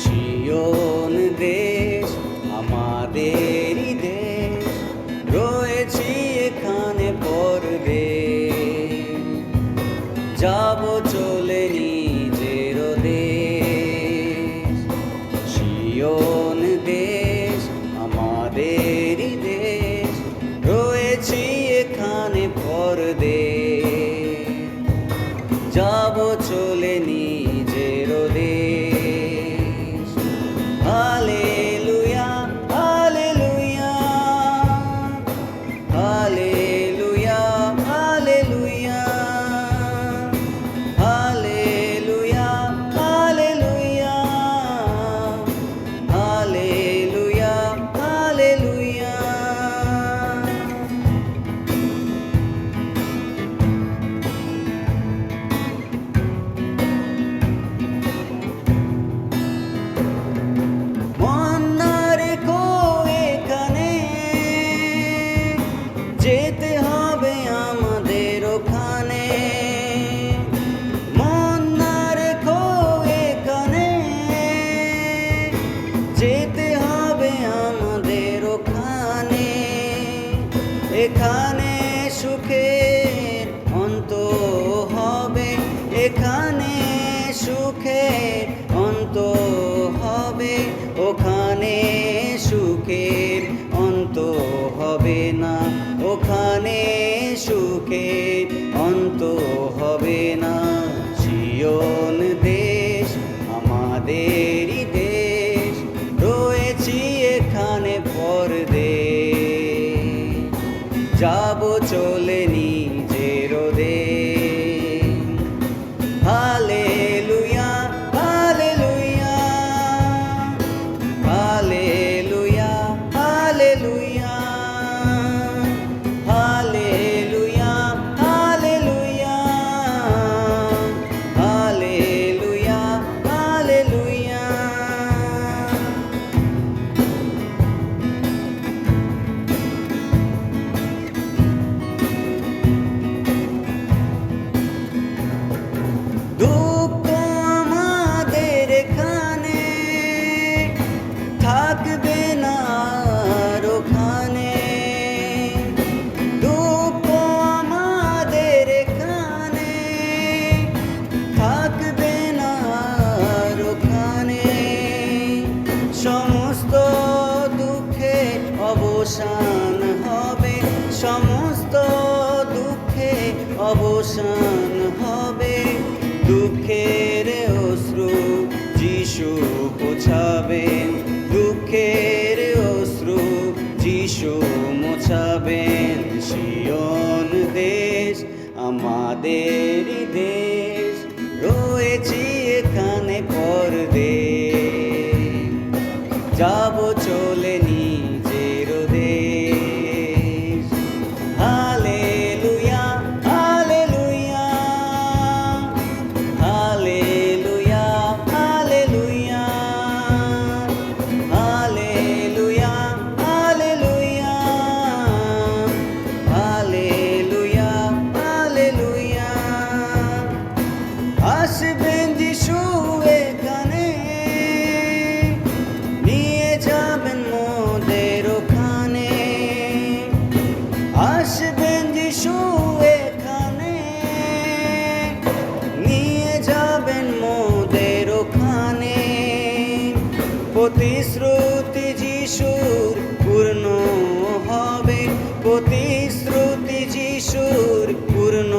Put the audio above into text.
সিয়ন দেশ আমাদেরই দেশ রয়েছি এখানে পরবে। যাব চলে নিয়ে Hallelujah. এখানে সুখের অন্ত হবে এখানে সুখের অন্ত হবে ওখানে সুখের অন্ত হবে না, ওখানে সুখের অন্ত solenis অবসান হবে, দুঃখের অশ্রু যিশু পোছাবেন দুঃখের অশ্রু যিশু মোছাবেন সিয়ন দেশ আমাদের দেশ, রয়েছি প্রতিশ্রুতি যিশুর পূর্ণ